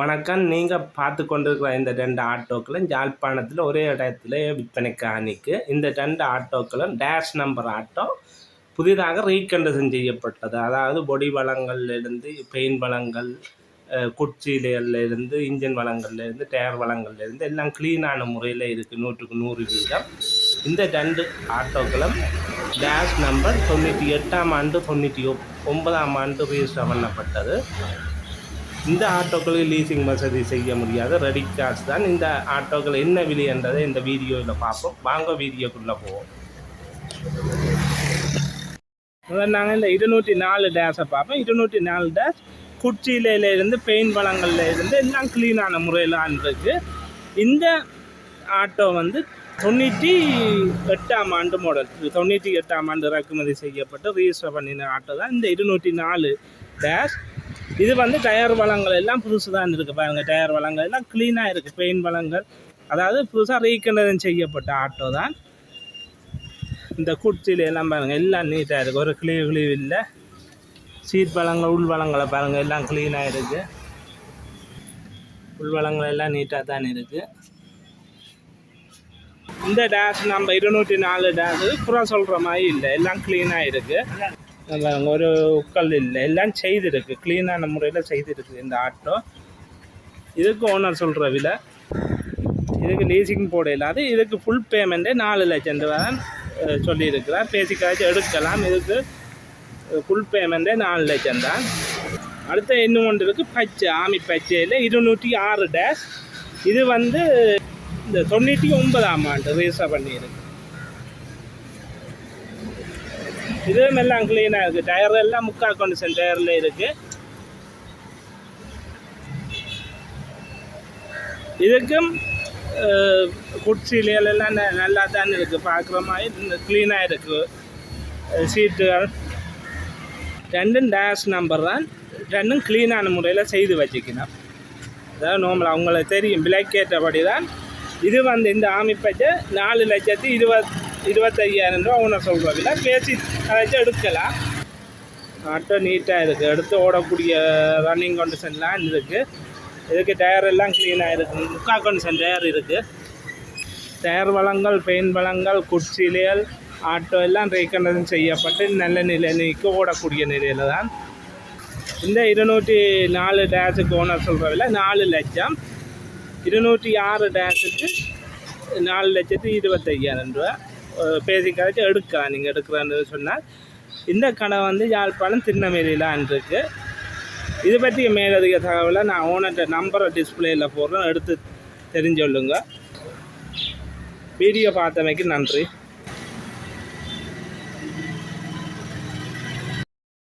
வணக்கம். நீங்கள் பார்த்து கொண்டிருக்கிற இந்த ரெண்டு ஆட்டோக்களும் யாழ்ப்பாணத்தில் ஒரே இடத்துல விற்பனைக்கு அணிக்கு இந்த ரெண்டு ஆட்டோக்களும் டேஷ் நம்பர் ஆட்டோ புதிதாக ரீகண்டசன் செய்யப்பட்டது. அதாவது பொடி வளங்கள்லேருந்து பெயின் வளங்கள் குச்சியிலேருந்து இன்ஜின் வளங்கள்லேருந்து டயர் வளங்கள்லேருந்து எல்லாம் க்ளீனான முறையில் இருக்குது நூற்றுக்கு நூறு வீதம். இந்த ரெண்டு ஆட்டோக்களும் டேஷ் நம்பர் தொண்ணூற்றி எட்டாம் ஆண்டு தொண்ணூற்றி ஒன்பதாம் ஆண்டு ரிஜிஸ்டர் பண்ணப்பட்டது. இந்த ஆட்டோக்களுக்கு லீசிங் வசதி செய்ய முடியாது ரெடி காசு தான். இந்த ஆட்டோக்கள் என்ன விலை என்றதை இந்த வீடியோவில் பார்ப்போம். வாங்க வீடியோக்குள்ளே போவோம். நாங்கள் இந்த இருநூற்றி நாலு டேஸை பார்ப்போம். இருநூற்றி நாலு டேஸ் குச்சியிலேருந்து பெயின் வளங்கள்ல இருந்து எல்லாம் க்ளீனான முறையில் இருக்கு. இந்த ஆட்டோ வந்து தொண்ணூற்றி எட்டாம் ஆண்டு மாடல் தொண்ணூற்றி எட்டாம் ஆண்டு இறக்குமதி செய்யப்பட்டு ரிஜிஸ்டர் பண்ணின ஆட்டோ தான் இந்த இருநூற்றி நாலு டேஷ் இது வந்து டயர் வளங்கள் எல்லாம் புதுசு தான் இருக்குது பாருங்க. டயர் வளங்கள் எல்லாம் க்ளீனாக இருக்குது பெயின் வளங்கள். அதாவது புதுசாக ரீகண்டதன் செய்யப்பட்ட ஆட்டோ தான். இந்த குச்சியில எல்லாம் பாருங்கள் எல்லாம் நீட்டாக இருக்குது ஒரு கிளீவ் கிளீவ் இல்லை. சீட் வளங்கள் உள் வளங்களை பாருங்கள் எல்லாம் க்ளீனாக இருக்குது உள் வளங்கள் எல்லாம் நீட்டாக தான் இருக்குது இந்த டேஷ் நம்ம இருநூற்றி நாலு டேஷு குறை சொல்கிற மாதிரி இல்லை. எல்லாம் க்ளீனாக இருக்குது பாருங்க ஒரு உக்கல் இல்லை. எல்லாம் செய்திருக்கு. க்ளீனான முறையில் செய்திருக்கு இந்த ஆட்டோ. இதுக்கு ஓனர் சொல்கிற விலை. இதுக்கு லீசிங் போட இல்லாது இதுக்கு ஃபுல் பேமெண்ட்டே நாலு லட்சம் ரூபா தான் சொல்லியிருக்கிறார். பேசிக்காச்சும் எடுக்கலாம். இதுக்கு ஃபுல் பேமெண்ட்டே நாலு லட்சம் தான். அடுத்த இன்னும் ஒன்று இருக்குது பச்சை ஆமி பச்சையில் இருநூற்றி ஆறு டேஷ் இது வந்து இந்த தொண்ணூற்றி ஒன்பதாம் ஆண்டு ரீசா பண்ணியிருக்கு. இதுவும் எல்லாம் க்ளீனாக இருக்குது டயர் எல்லாம் முக்கால் கண்டிஷன் டயரில் இருக்குது இதுக்கும் குட்சியில எல்லாம் ந- நல்லா தான் இருக்குது பார்க்குற மாதிரி க்ளீனாக இருக்குது சீட்டுகள் ரெண்டும் டேஷ் நம்பர் தான். ரெண்டும் க்ளீனான முறையில் செய்து வச்சுக்கணும். அதாவது நார்மல் அவங்களுக்கு தெரியும். விலைக்கேற்றபடி தான். இது வந்து இந்த ஆமிப்பச்சை நாலு லட்சத்தி இருபத் இருபத்தையாயிரம் ரூபா ஓனர் சொல்கிற விலை. பேசி அதை எடுக்கலாம். ஆட்டோ நீட்டாக இருக்குது எடுத்து ஓடக்கூடிய ரன்னிங் கண்டிஷன்லாம் இருக்குது இதுக்கு டயர் எல்லாம் க்ளீனாக இருக்குது முக்கால் கண்டிஷன் டயர் இருக்குது டயர் வளங்கள் பெயின் வளங்கள் குச்சிலியல் ஆட்டோ எல்லாம் ரீகண்டசன் செய்யப்பட்டு நல்ல நிலைக்கு ஓடக்கூடிய நிலையில் தான். இந்த இருநூற்றி நாலு டேஸுக்கு ஓனர் சொல்கிற விலை நாலு லட்சம். இருநூற்றி ஆறு டேஸுக்கு நாலு லட்சத்து இருபத்தையாயிரம் ரூபா. பேசிக்காச்சும் எடுக்கலாம் நீங்கள் எடுக்கிறான்னு சொன்னால் இந்த கடை வந்து யாழ்ப்பாணம் திருநெல்வேலியிலான் இருக்குது இது பற்றிய மேலதிக தகவலை நான் ஓனர்கிட்ட நம்பரை டிஸ்பிளேயில் போடுறேன் எடுத்து தெரிஞ்சொல்லுங்க. வீடியோ பார்த்தமைக்கு நன்றி.